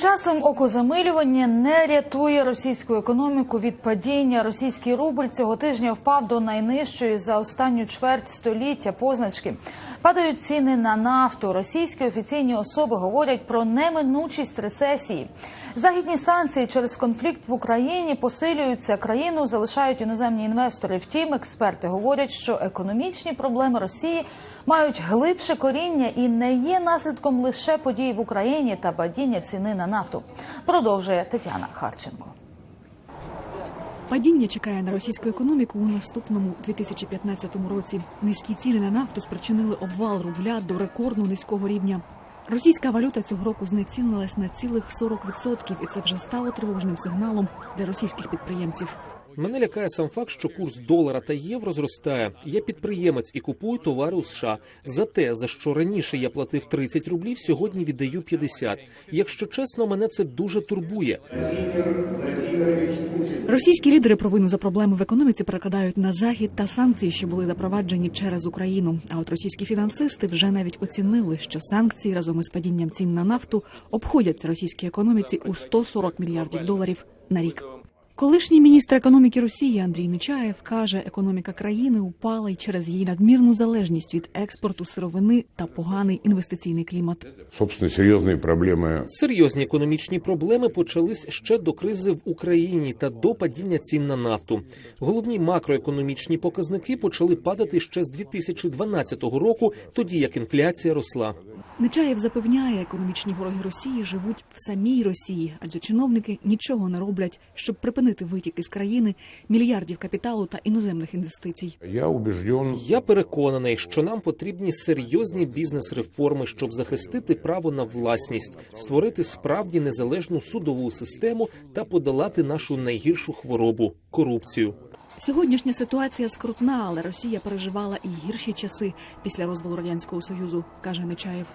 Часом окозамилювання не рятує російську економіку від падіння. Російський рубль цього тижня впав до найнижчої за останню чверть століття позначки. Падають ціни на нафту. Російські офіційні особи говорять про неминучість рецесії. Західні санкції через конфлікт в Україні посилюються. Країну залишають іноземні інвестори. Втім, експерти говорять, що економічні проблеми Росії мають глибше коріння і не є наслідком лише подій в Україні та падіння ціни на нафту. Продовжує Тетяна Харченко. Падіння чекає на російську економіку у наступному 2015 році. Низькі ціни на нафту спричинили обвал рубля до рекордно низького рівня. Російська валюта цього року знецінилась на цілих 40%, і це вже стало тривожним сигналом для російських підприємців. Мене лякає сам факт, що курс долара та євро зростає. Я підприємець і купую товари у США. За те, за що раніше я платив 30 рублів, сьогодні віддаю 50. Якщо чесно, мене це дуже турбує. Російські лідери провину за проблеми в економіці перекладають на захід та санкції, що були запроваджені через Україну. А от російські фінансисти вже навіть оцінили, що санкції разом із падінням цін на нафту обходяться російській економіці у 140 мільярдів доларів на рік. Колишній міністр економіки Росії Андрій Нечаєв каже, економіка країни упала й через її надмірну залежність від експорту сировини та поганий інвестиційний клімат. Собственно, серьезные проблемы Серйозні економічні проблеми почались ще до кризи в Україні та до падіння цін на нафту. Головні макроекономічні показники почали падати ще з 2012 року, тоді як інфляція росла. Нечаєв запевняє, економічні вороги Росії живуть в самій Росії, адже чиновники нічого не роблять, щоб припинити витік із країни мільярдів капіталу та іноземних інвестицій. я убежден, Я переконаний, що нам потрібні серйозні бізнес-реформи, щоб захистити право на власність, створити справді незалежну судову систему та подолати нашу найгіршу хворобу корупцію. Сьогоднішня ситуація скрутна, але Росія переживала і гірші часи після розвалу радянського союзу, каже Нечаєв.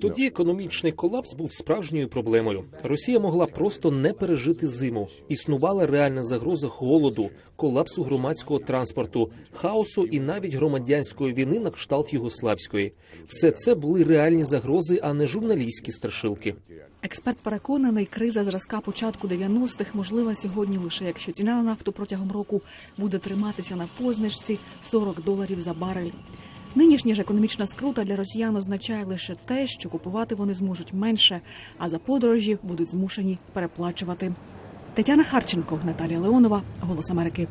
Тоді економічний колапс був справжньою проблемою. Росія могла просто не пережити зиму. Існувала реальна загроза голоду, колапсу громадського транспорту, хаосу і навіть громадянської війни на кшталт Югославської. Все це були реальні загрози, а не журналістські страшилки. Експерт переконаний, криза зразка початку 90-х можлива сьогодні лише якщо ціна на нафту протягом року буде триматися на позначці 40 доларів за барель. Нинішня ж економічна скрута для росіян означає лише те, що купувати вони зможуть менше, а за подорожі будуть змушені переплачувати. Тетяна Харченко, Наталія Леонова, Голос Америки.